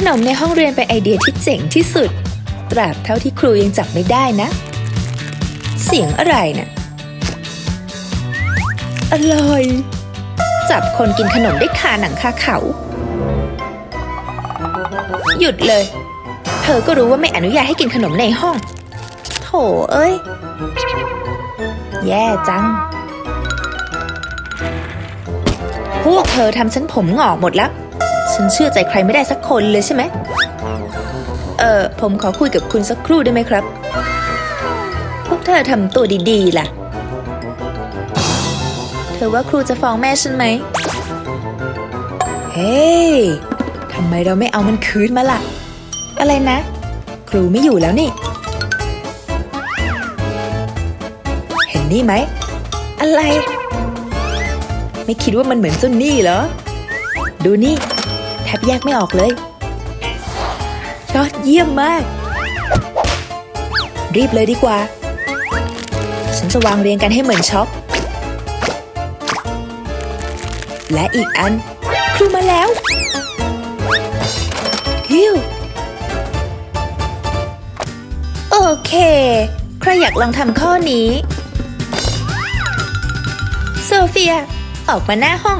ขนมในห้องเรียนเป็นไอเดียที่เจ๋งที่สุด ตราบเท่าที่ครูยังจับไม่ได้นะ เสียงอะไรนะ่ะอร่อย จับคนกินขนมได้คาหนังคาเขา หยุดเลย เธอก็รู้ว่าไม่อนุญาตให้กินขนมในห้อง โถเอ้ย แย่จัง พวกเธอทำฉันผมหงอกหมดแล้ว ฉันเชื่อใจใครไม่ได้สักคนเลยใช่ไหม เออผมขอคุยกับคุณสักครู่ได้ไหมครับ พวกเธอทำตัวดีๆล่ะ เธอว่าครูจะฟ้องแม่ฉันไหม เฮ้ยทำไมเราไม่เอามันคืนมาล่ะ อะไรนะ ครูไม่อยู่แล้วนี่ เห็นนี่ไหม อะไร ไม่คิดว่ามันเหมือนเจ้านี่เหรอ ดูนี่ แทบแยกไม่ออกเลย ยอดเยี่ยมมาก รีบเลยดีกว่า ฉันจะวางเรียงกันให้เหมือนช็อป และอีกอัน ครูมาแล้วฮิวโอเค ใครอยากลองทำข้อนี้ โซเฟีย ออกมาหน้าห้อง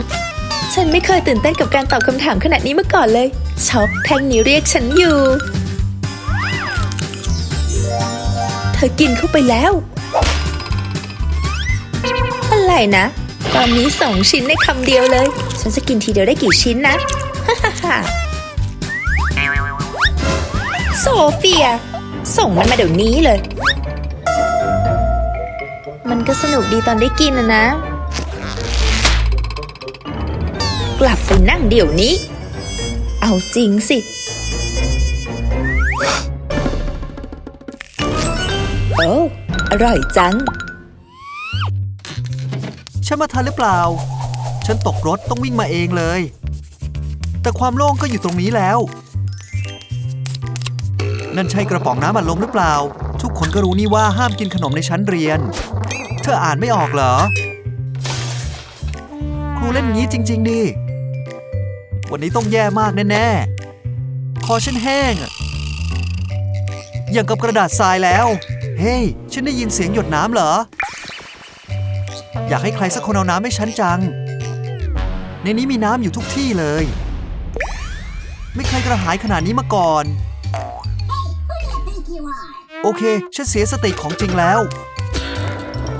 ฉันไม่เคยตื่นเต้นกับการตอบคำถามขนาดนี้มาก่อนเลย ช็อปแท่งนี้เรียกฉันอยู่ เธอกินเข้าไปแล้ว อะไรนะ ตอนนี้สองชิ้นในคำเดียวเลย ฉันจะกินทีเดียวได้กี่ชิ้นนะ โซเฟีย ส่งมันมาเดี๋ยวนี้เลย มันก็สนุกดีตอนได้กินนะนะ กลับไปนั่งเดี๋ยวนี้ เอาจริงสิ โอ้อร่อยจัง ฉันมาทันหรือเปล่า ฉันตกรถต้องวิ่งมาเองเลย แต่ความโล่งก็อยู่ตรงนี้แล้ว นั่นใช่กระป๋องน้ำอัดลมหรือเปล่า ทุกคนก็รู้นี่ว่าห้ามกินขนมในชั้นเรียน เธออ่านไม่ออกเหรอ ครูเล่นงี้จริง ๆดิ วันนี้ต้องแย่มากแน่ๆ คอฉันแห้งอย่างกับกระดาษทรายแล้ว เฮ้ย ฉันได้ยินเสียงหยดน้ำเหรอ อยากให้ใครสักคนเอาน้ำให้ฉันจัง ในนี้มีน้ำอยู่ทุกที่เลย ไม่เคยกระหายขนาดนี้มาก่อน โอเค ฉันเสียสติของจริงแล้ว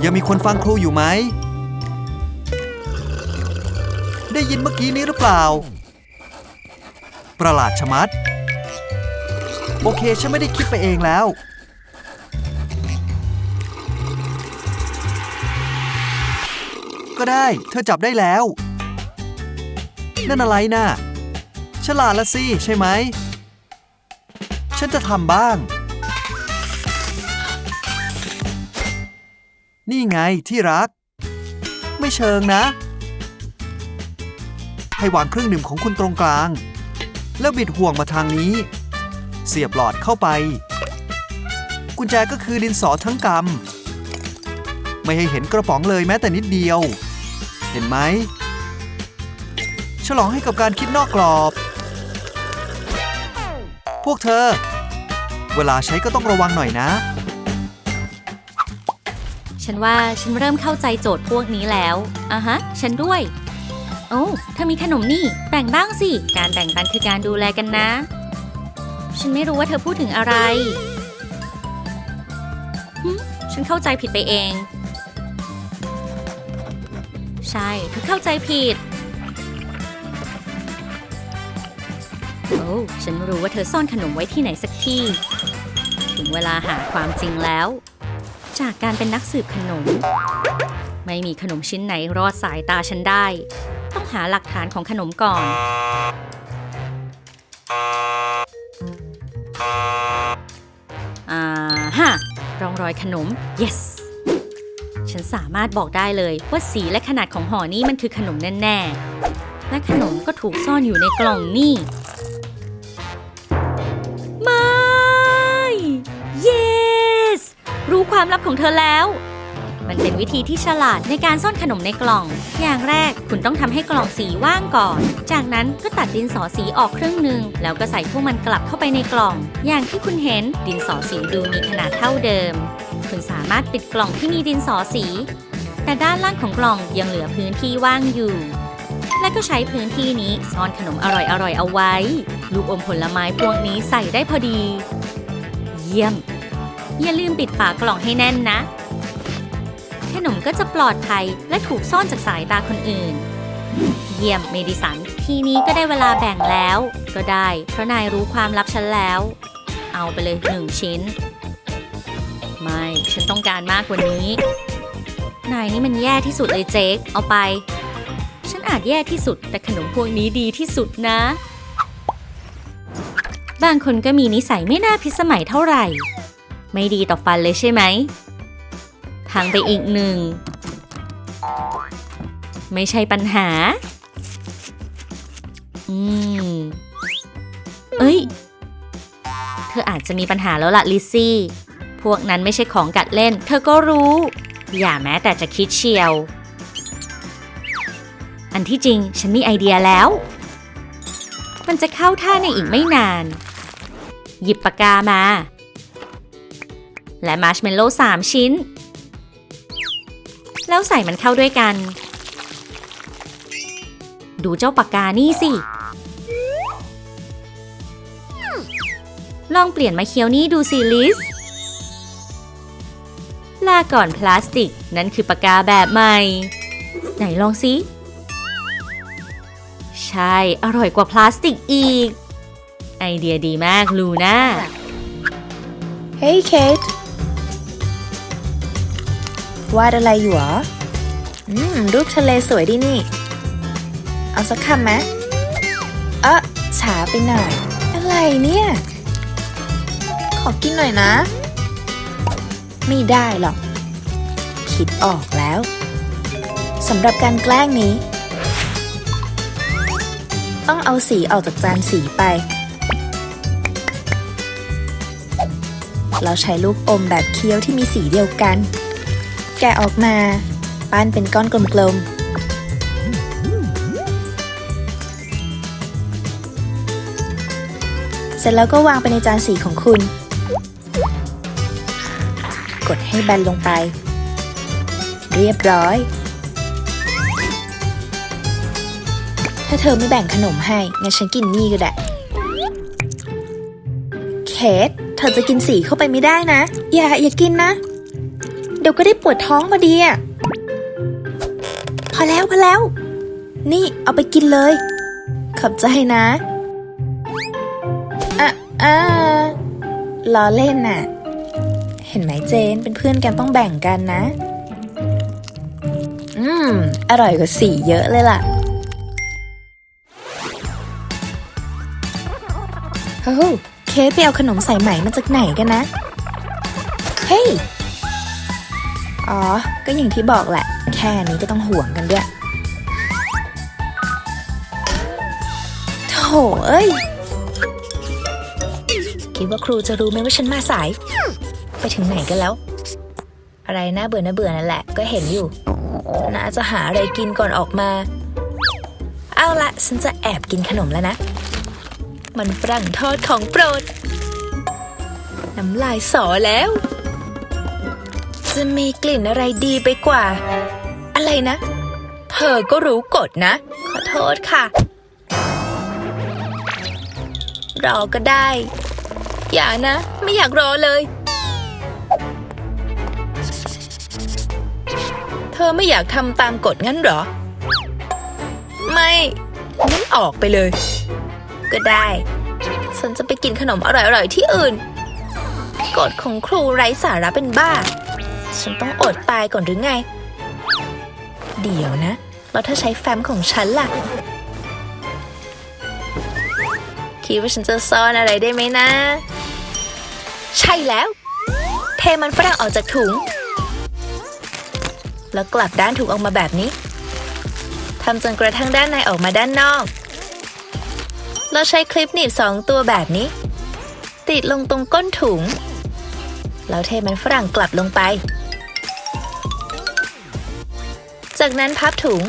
ยังมีคนฟังครูอยู่ไหม ได้ยินเมื่อกี้นี้หรือเปล่า ประหลาดชะมัด โอเค ฉันไม่ได้คิดไปเองแล้ว ก็ได้ เธอจับได้แล้ว นั่นอะไรนะ่ะ ฉลาดละสิ ใช่ไหม ฉันจะทำบ้าง นี่ไงที่รัก ไม่เชิงนะให้วางเครื่องดื่มของคุณตรงกลาง แล้วบิดห่วงมาทางนี้ เสียบหลอดเข้าไป กุญแจก็คือดินสอทั้งกำ ไม่ให้เห็นกระป๋องเลยแม้แต่นิดเดียว เห็นไหม ฉลองให้กับการคิดนอกกรอบ พวกเธอ เวลาใช้ก็ต้องระวังหน่อยนะ ฉันว่าฉันเริ่มเข้าใจโจทย์พวกนี้แล้วอะฮะ ฉันด้วย โอ้เธอมีขนมนี่แบ่งบ้างสิ การแบ่งปันคือการดูแลกันนะ ฉันไม่รู้ว่าเธอพูดถึงอะไรฉันเข้าใจผิดไปเอง ใช่เธอเข้าใจผิด โอ้ฉันรู้ว่าเธอซ่อนขนมไว้ที่ไหนสักที่ ถึงเวลาหาความจริงแล้ว จากการเป็นนักสืบขนม ไม่มีขนมชิ้นไหนรอดสายตาฉันได้ หาหลักฐานของขนมก่อน อ่าฮะร่องรอยขนม yes ฉันสามารถบอกได้เลยว่าสีและขนาดของห่อนี้มันคือขนมแน่ๆ และขนมก็ถูกซ่อนอยู่ในกล่องนี่ ไม่ yes รู้ความลับของเธอแล้ว มันเป็นวิธีที่ฉลาดในการซ่อนขนมในกล่อง อย่างแรกคุณต้องทำให้กล่องสีว่างก่อน จากนั้นก็ตัดดินสอสีออกครึ่งหนึ่งแล้วก็ใส่พวกมันกลับเข้าไปในกล่อง อย่างที่คุณเห็นดินสอสีดูมีขนาดเท่าเดิม คุณสามารถปิดกล่องที่มีดินสอสี แต่ด้านล่างของกล่องยังเหลือพื้นที่ว่างอยู่ และก็ใช้พื้นที่นี้ซ่อนขนมอร่อยๆเอาไว้ ลูกอมผลไม้พวกนี้ใส่ได้พอดี เยี่ยม อย่าลืมปิดฝากล่องให้แน่นนะ ขนมก็จะปลอดภัยและถูกซ่อนจากสายตาคนอื่น เยี่ยมเมดิสัน ทีนี้ก็ได้เวลาแบ่งแล้ว ก็ได้ เพราะนายรู้ความลับฉันแล้ว เอาไปเลยหนึ่งชิ้น ไม่ ฉันต้องการมากกว่านี้ นายนี่มันแย่ที่สุดเลยเจค เอาไป ฉันอาจแย่ที่สุด แต่ขนมพวกนี้ดีที่สุดนะ บางคนก็มีนิสัยไม่น่าพิสมัยเท่าไหร่ ไม่ดีต่อฟันเลยใช่ไหม พังไปอีกหนึ่ง ไม่ใช่ปัญหา อืม เอ้ย เธออาจจะมีปัญหาแล้วล่ะลิซซี่ พวกนั้นไม่ใช่ของกัดเล่น เธอก็รู้ อย่าแม้แต่จะคิดเชียว อันที่จริงฉันมีไอเดียแล้ว มันจะเข้าท่าในอีกไม่นาน หยิบปากกามา และมาร์ชเมลโล่สามชิ้น แล้วใส่มันเข้าด้วยกัน ดูเจ้าปากกานี่สิ ลองเปลี่ยนมาเคียวนี่ดูสิลิส ลาก่อนพลาสติก นั่นคือปากกาแบบใหม่ ไหนลองสิใช่ อร่อยกว่าพลาสติกอีก ไอเดียดีมากลูน่าเฮ้ยเคท วาดอะไรอยู่หรอ อืม รูปทะเลสวยดีนี่ เอาสักคำไหมเอะช้าไปหน่อย อะไรเนี่ย ขอกินหน่อยนะ ไม่ได้หรอก คิดออกแล้วสำหรับการแกล้งนี้ ต้องเอาสีออกจากจานสีไป เราใช้ลูกอมแบบเคี้ยวที่มีสีเดียวกัน แกะออกมาปั้นเป็นก้อนกลมๆเสร็จแล้วก็วางไปในจานสีของคุณ กดให้แบนลงไป เรียบร้อย ถ้าเธอไม่แบ่งขนมให้งั้นฉันกินนี่ก็ได้ เคทเธอจะกินสีเข้าไปไม่ได้นะ อย่าอย่ากินนะ เดี๋ยวก็ได้ปวดท้องพอดีอะพอแล้วพอแล้ว นี่เอาไปกินเลย ขอบใจนะอะอ่าล้อเล่นน่ะ เห็นไหมเจนเป็นเพื่อนกันต้องแบ่งกันนะ อืม อร่อยกว่าสีเยอะเลยล่ะโอ้เคสไปเอาขนมใสายไหมมาจากไหนกันนะ เฮ้ย อ๋อ ก็อย่างที่บอกแหละ แค่นี้ก็ต้องห่วงกันด้วย โถเอ้ย คิดว่าครูจะรู้ไหมว่าฉันมาสาย ไปถึงไหนกันแล้ว อะไรน่าเบื่อน่าเบื่อนั่นแหละ ก็เห็นอยู่ น่าจะหาอะไรกินก่อนออกมา เอาละฉันจะแอบกินขนมแล้วนะ มันฝรั่งทอดของโปรด น้ำลายสอแล้ว จะมีกลิ่นอะไรดีไปกว่า อะไรนะ เธอก็รู้กฎนะ ขอโทษค่ะ รอก็ได้ อย่านะ ไม่อยากรอเลย เธอไม่อยากทำตามกฎงั้นหรอ ไม่งั้นออกไปเลย ก็ได้ ฉันจะไปกินขนมอร่อยๆที่อื่นกฎของครูไร้สาระเป็นบ้า ฉันต้องอดตายก่อนหรือไง เดี๋ยวนะ แล้วถ้าใช้แฟ้มของฉันล่ะ คิดว่าฉันจะซ่อนอะไรได้ไหมนะ ใช่แล้ว เทมันฝรั่งออกจากถุง แล้วกลับด้านถุงออกมาแบบนี้ทำจนกระทั่งด้านในออกมาด้านนอก เราใช้คลิปหนีบสองตัวแบบนี้ ติดลงตรงก้นถุง แล้วเทมันฝรั่งกลับลงไป จากนั้นพับถุง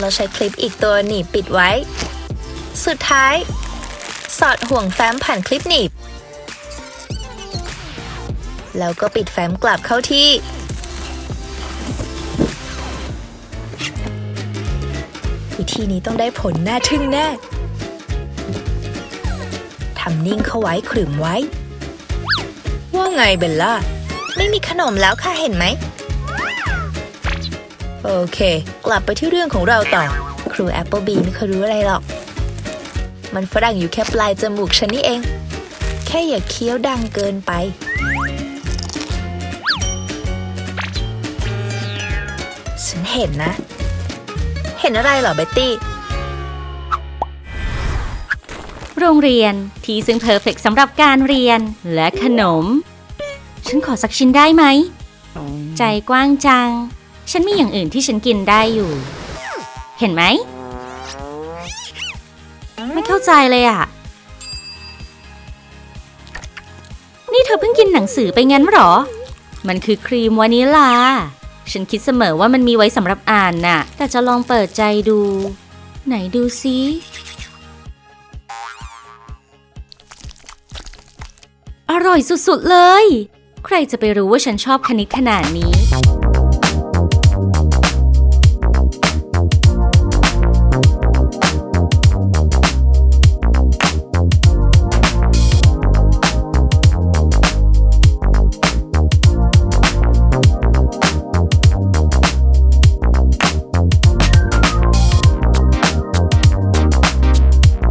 เราใช้คลิปอีกตัวหนีบปิดไว้ สุดท้าย สอดห่วงแฟ้มผ่านคลิปหนีบ แล้วก็ปิดแฟ้มกลับเข้าที่ วิธีนี้ต้องได้ผลน่าทึ่งแน่ทำนิ่งเข้าไว้ขรึมไว้ ว่าไงเบลล่า ไม่มีขนมแล้วค่ะเห็นไหม โอเค กลับไปที่เรื่องของเราต่อ ครูแอปเปิลบีไม่เคยรู้อะไรหรอก มันฝรั่งอยู่แค่ปลายจมูกฉันนี่เอง แค่อย่าเคี้ยวดังเกินไป ฉันเห็นนะ เห็นอะไรเหรอเบตตี้ โรงเรียนที่ซึ่งเพอร์เฟกสำหรับการเรียนและขนม ฉันขอสักชิ้นได้ไหม ใจกว้างจัง ฉันมีอย่างอื่นที่ฉันกินได้อยู่ เห็นไหม ไม่เข้าใจเลยอะนี่เธอเพิ่งกินหนังสือไปงั้นหรอ มันคือครีมวานิลา ฉันคิดเสมอว่ามันมีไว้สำหรับอ่านน่ะ แต่จะลองเปิดใจดู ไหนดูซิอร่อยสุดๆเลย ใครจะไปรู้ว่าฉันชอบคณิตขนาดนี้